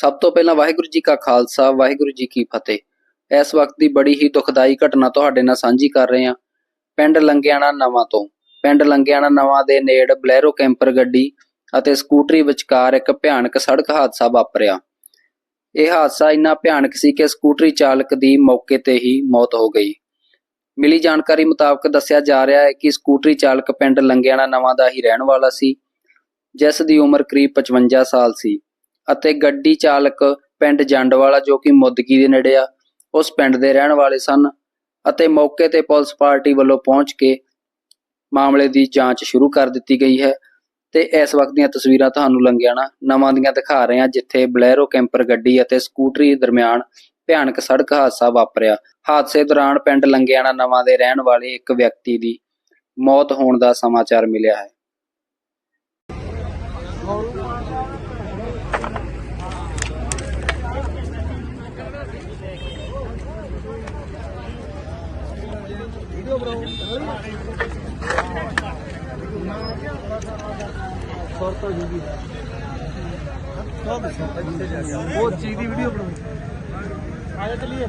ਸਭ ਤੋਂ ਪਹਿਲਾਂ ਵਾਹਿਗੁਰੂ ਜੀ ਕਾ ਖਾਲਸਾ, ਵਾਹਿਗੁਰੂ ਜੀ ਕੀ ਫਤਿਹ। ਇਸ ਵਕਤ ਦੀ ਬੜੀ ਹੀ ਦੁਖਦਾਈ ਘਟਨਾ ਤੁਹਾਡੇ ਨਾਲ ਸਾਂਝੀ ਕਰ ਰਹੇ ਹਾਂ। ਪਿੰਡ ਲੰਗਿਆਣਾ ਨਵਾਂ ਤੋਂ। ਪਿੰਡ ਲੰਗਿਆਣਾ ਨਵਾਂ ਦੇ ਨੇੜ ਬਲੈਰੋ ਕੈਂਪਰ ਗੱਡੀ ਅਤੇ ਸਕੂਟਰੀ ਵਿਚਕਾਰ ਇੱਕ ਭਿਆਨਕ ਸੜਕ ਹਾਦਸਾ ਵਾਪਰਿਆ। ਇਹ ਹਾਦਸਾ ਇੰਨਾ ਭਿਆਨਕ ਸੀ ਕਿ ਸਕੂਟਰੀ ਚਾਲਕ ਦੀ ਮੌਕੇ ਤੇ ਹੀ ਮੌਤ ਹੋ ਗਈ। ਮਿਲੀ ਜਾਣਕਾਰੀ ਮੁਤਾਬਕ ਦੱਸਿਆ ਜਾ ਰਿਹਾ ਹੈ ਕਿ ਸਕੂਟਰੀ ਚਾਲਕ ਪਿੰਡ ਲੰਗਿਆਣਾ ਨਵਾਂ ਦਾ ਹੀ ਰਹਿਣ ਵਾਲਾ ਸੀ, ਜਿਸ ਦੀ ਉਮਰ ਕਰੀਬ 55 ਸਾਲ ਸੀ। ਅਤੇ ਗੱਡੀ ਚਾਲਕ ਪਿੰਡ ਜੰਡਵਾਲਾ, ਜੋ ਕਿ ਮੁੱਦਕੀ ਦੇ ਨੇੜੇ ਆ, ਉਸ ਪਿੰਡ ਦੇ ਰਹਿਣ ਵਾਲੇ ਸਨ ਅਤੇ ਮੌਕੇ ਤੇ ਪੁਲਿਸ ਪਾਰਟੀ ਵੱਲੋਂ ਪਹੁੰਚ ਕੇ ਮਾਮਲੇ ਦੀ ਜਾਂਚ ਸ਼ੁਰੂ ਕਰ ਦਿੱਤੀ ਗਈ ਹੈ। ਤੇ ਇਸ ਵਕਤ ਦੀਆਂ ਤਸਵੀਰਾਂ ਤੁਹਾਨੂੰ ਲੰਗਿਆਣਾ ਨਵਾਂ ਦੀਆਂ ਦਿਖਾ ਰਹੇ ਹਾਂ, ਜਿੱਥੇ ਬਲੈਰੋ ਕੈਂਪਰ ਗੱਡੀ ਅਤੇ ਸਕੂਟਰੀ ਦਰਮਿਆਨ ਭਿਆਨਕ ਸੜਕ ਹਾਦਸਾ ਵਾਪਰਿਆ। ਹਾਦਸੇ ਦੌਰਾਨ ਪਿੰਡ ਲੰਗਿਆਣਾ ਨਵਾਂ ਦੇ ਰਹਿਣ ਵਾਲੇ ਇੱਕ ਵਿਅਕਤੀ ਦੀ ਮੌਤ ਹੋਣ ਦਾ ਸਮਾਚਾਰ ਮਿਲਿਆ ਹੈ। ਉਹ ਚੀਜ਼ ਦੀ ਵੀਡੀਓ ਬਣਾਉਣੀ ਆ ਜਾ ਚਲੀਏ।